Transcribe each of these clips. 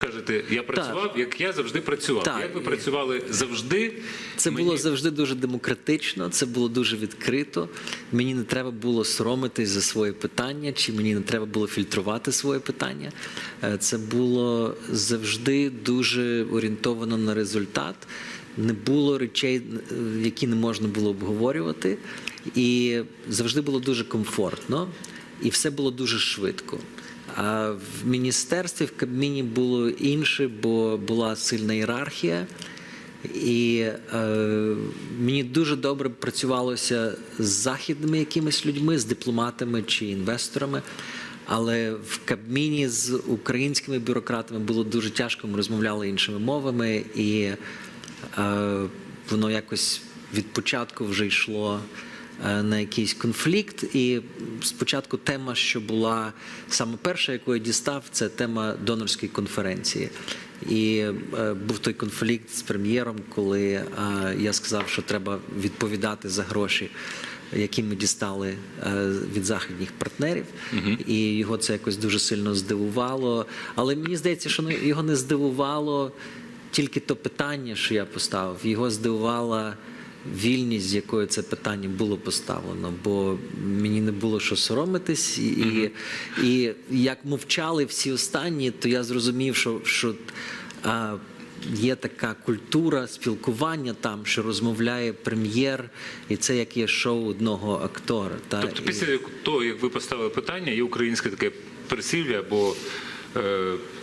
Кажете, я працював, як я завжди працював. Так. Як ви працювали завжди? Це Мені- було завжди дуже демократично, це було дуже відкрито. Мені не треба було соромитись за своє питання, чи мені не треба було фільтрувати своє питання. Е, Це було завжди дуже орієнтовано на результат. Не було речей, е, які не можна було обговорювати, і завжди було дуже комфортно, і все було дуже швидко. А в міністерстві, в Кабміні було інше, бо була сильна ієрархія. І е, мені дуже добре працювалося з західними якимись людьми, з дипломатами чи інвесторами. Але в Кабміні з українськими бюрократами було дуже тяжко. Ми розмовляли іншими мовами, і е, воно якось від початку вже йшло на якийсь конфлікт. І спочатку тема, що була саме перша, яку я дістав, це тема донорської конференції. І е, був той конфлікт з прем'єром, коли е, я сказав, що треба відповідати за гроші, які ми дістали е, від західних партнерів, і його це якось дуже сильно здивувало. Але мені здається, що його не здивувало тільки то питання, що я поставив. Його здивувала вільність, з якою це питання було поставлено, бо мені не було що соромитись, і, і як мовчали всі останні, то я зрозумів, що, що а, є така культура спілкування там, що розмовляє прем'єр, і це як є шоу одного актора. Та, Тобто, і- після того, як ви поставили питання, є українське таке присів'я, бо е,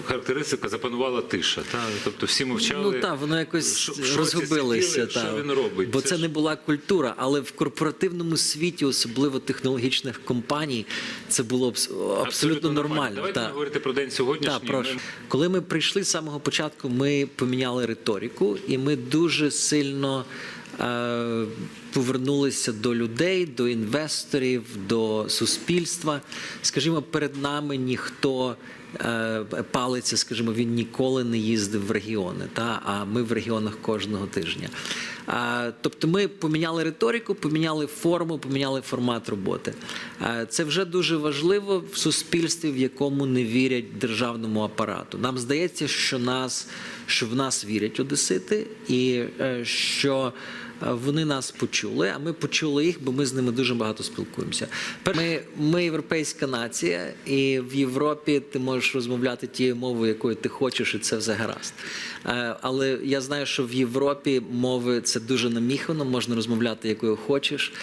характеристика запанувала тиша. Та? Тобто всі мовчали. Ну так, воно якось Що- що розгубилося. та. що він робить? Бо Це це, ж- не була культура, але в корпоративному світі, особливо технологічних компаній, це було абс- абсолютно, нормально. Давайте та. говорити про день сьогоднішній. Так, прошу. Коли ми прийшли з самого початку, ми поміняли риторику, і ми дуже сильно е, повернулися до людей, до інвесторів, до суспільства. Скажімо, перед нами ніхто. е, Палиця, скажімо, він ніколи не їздив в регіони, та а ми в регіонах кожного тижня. Тобто, ми поміняли риторику, поміняли форму, поміняли формат роботи. Це вже дуже важливо в суспільстві, в якому не вірять державному апарату. Нам здається, що нас що в нас вірять одесити, і е, що е, вони нас почули, а ми почули їх, бо ми з ними дуже багато спілкуємося. Ми, ми європейська нація, і в Європі ти можеш розмовляти тією мовою, якою ти хочеш, і це все гаразд. Е, Але я знаю, що в Європі мови це дуже наміхано, можна розмовляти якою хочеш.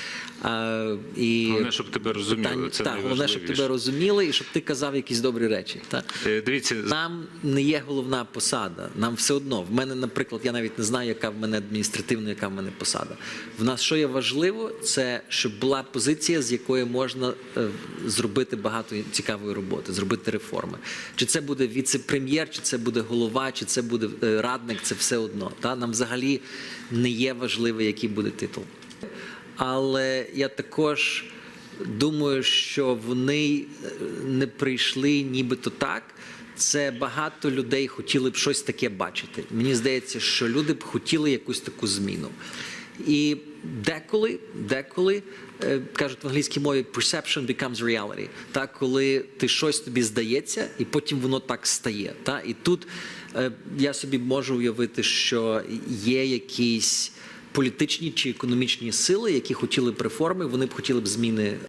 Е, І Головне, щоб тебе розуміли. питань- Це так, головне, щоб тебе розуміли і щоб ти казав якісь добрі речі. Так? Е, Дивіться, Нам не є головна посада. Нам все одно. В мене, наприклад, я навіть не знаю, яка в мене адміністративна, яка в мене посада. В нас що є важливо, це щоб була позиція, з якої можна е, зробити багато цікавої роботи, зробити реформи. Чи це буде віце-прем'єр, чи це буде голова, чи це буде е, радник, це все одно. Та? Нам взагалі не є важливо, який буде титул. Але я також думаю, що вони е, не прийшли нібито так. Це багато людей хотіли б щось таке бачити. Мені здається, що люди б хотіли якусь таку зміну. І деколи, деколи е, кажуть в англійській мові perception becomes reality. Так, коли ти щось тобі здається, і потім воно так стає. Та? І тут е, я собі можу уявити, що є якісь політичні чи економічні сили, які хотіли б реформи, вони б хотіли б зміни